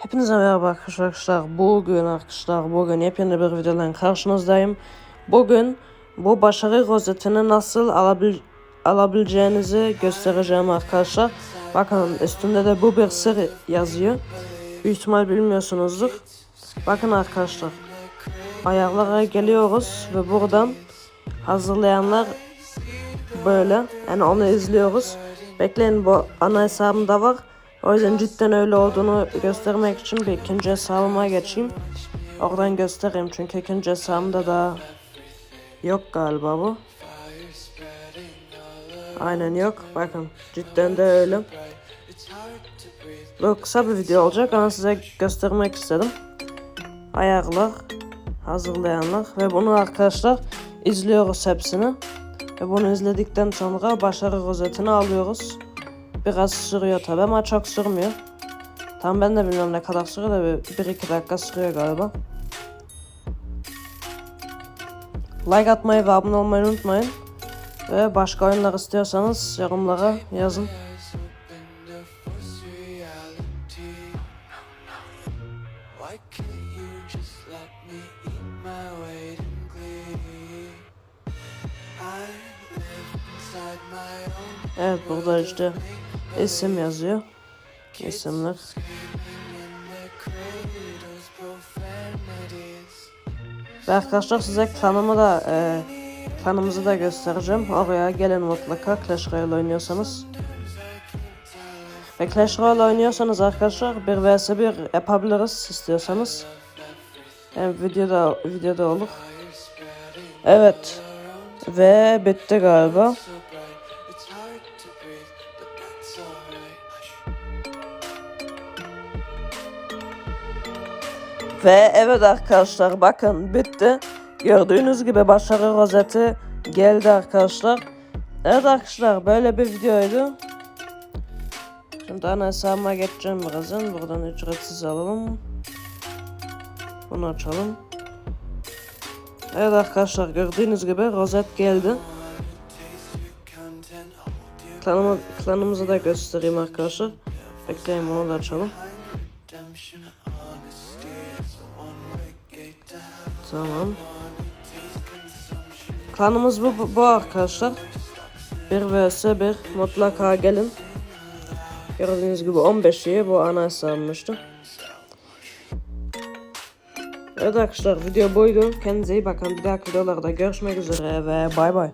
Hepinize merhaba arkadaşlar. Bugün arkadaşlar bugün yepyeni bir videodan karşınızdayım. Bugün bu başarı rozetini nasıl alabil alabileceğinizi göstereceğim arkadaşlar. Bakın üstünde de bu bir sır yazıyor. Büyük ihtimal bilmiyorsunuzdur. Bakın arkadaşlar. Ayarlara geliyoruz ve buradan hazırlayanlar böyle. Yani onu izliyoruz. Bekleyin bu ana hesabımda var. O yüzden cidden öyle olduğunu göstermek için bir ikinci hesabıma geçeyim. Oradan göstereyim çünkü ikinci hesabımda da yok galiba bu. Aynen yok. Bakın cidden de öyle. Bu kısa bir video olacak ama size göstermek istedim. Ayarlar, hazırlayanlar ve bunu arkadaşlar izliyoruz hepsini. Ve bunu izledikten sonra başarı rozetini alıyoruz. Biraz sürüyor tabi ama çok sürmüyor. Tam ben de bilmiyorum ne kadar sürüyor da 1-2 dakika sürüyor galiba. Like atmayı ve abone olmayı unutmayın. Ve başka oyunlar istiyorsanız yorumlara yazın. Why can't you just let me eat my weight Evet burada işte isim yazıyor. İsimler. Ve arkadaşlar size klanımı da e, klanımızı da göstereceğim. Oraya gelin mutlaka Clash Royale oynuyorsanız. Ve Clash Royale oynuyorsanız arkadaşlar 1 vs 1 yapabiliriz istiyorsanız. Yani videoda videoda olur. Evet. Ve bitti galiba. Ve evet arkadaşlar bakın bitti. Gördüğünüz gibi başarı rozeti geldi arkadaşlar. Evet arkadaşlar böyle bir videoydu. Şimdi ana hesabıma geçeceğim birazdan. Buradan ücretsiz alalım. Bunu açalım. Evet arkadaşlar gördüğünüz gibi rozet geldi. Klanımı, klanımızı da göstereyim arkadaşlar. Bekleyin bunu da açalım. Tamam. Klanımız bu, bu, bu arkadaşlar. 1 vs 1 mutlaka gelin. Gördüğünüz gibi 15 iyi bu ana hesabımıştı. Evet arkadaşlar video buydu. Kendinize iyi bakın. Bir dahaki videolarda görüşmek üzere ve bay bay.